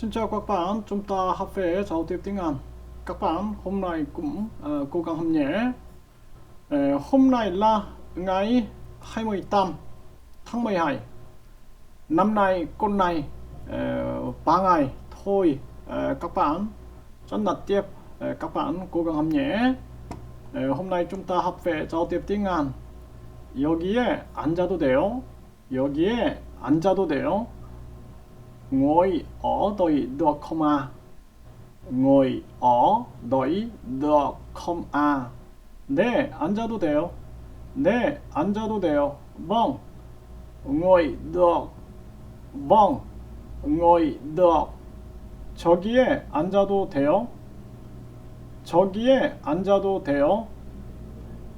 Xin chào các bạn, chúng ta học về giao tiếp tiếng Anh. Các bạn hôm nay cũng ờ, cố gắng học nhé. Ờ, hôm nay là ngày 28 tháng 12. Năm nay con này uh, 3 ngày thôi. Ờ, các bạn rất là tiếp. Ờ, các bạn cố gắng học nhé. Ờ, hôm nay chúng ta học về giao tiếp tiếng Anh. 여기에 앉아도 돼요. 여기에 앉아도 돼요. Ngồi ở đây được không à ngồi ở đây được không à 네 앉아도 돼요 네 앉아도 돼요 vâng ngồi được vâng ngồi được 저기에 앉아도 돼요 저기에 앉아도 돼요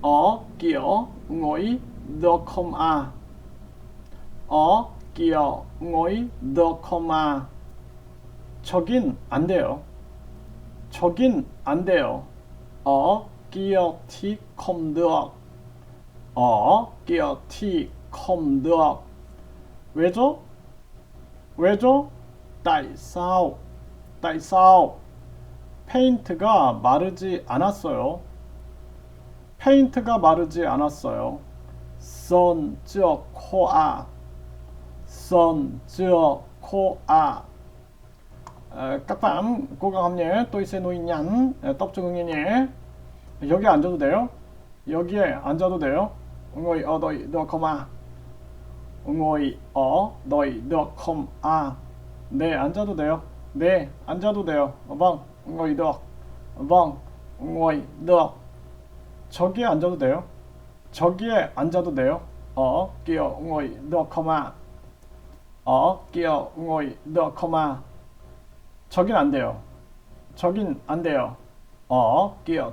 ở kia ngồi được không à được không à 저긴 안 돼요 저긴 안 돼요 thì không được ở kia thì không được 왜죠? 왜죠? tại sao? 페인트가 마르지 않았어요. 페인트가 마르지 않았어요. 선, 저, 코, 아. 선, 저, 코, 아. Nhanh. Ờ, tập trung nghe nhé. 여기 앉아도 돼요? 여기에 앉아도 돼요? không à? ngồi ở đây được không à? 네, 앉아도 돼요. 네, 앉아도 돼요. vâng, ngồi được. vâng, ngồi được. 저기에 앉아도 돼요? 저기에 앉아도 돼요? ở kia ngồi kia ngồi được không à? 저긴 안 돼요. 저긴 안 돼요.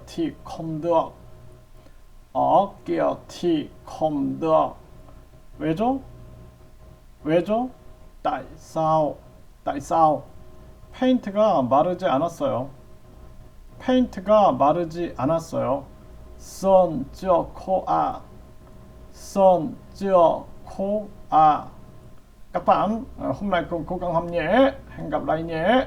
thì không được. ở kia thì không được. 왜죠? 왜죠? tại sao? 페인트가 마르지 않았어요. 페인트가 마르지 않았어요. 선, 저, 코, 아. 선, 저, 코, à các bạn ờ, hôm nay cô, cố gắng học nhé hẹn gặp lại nhé.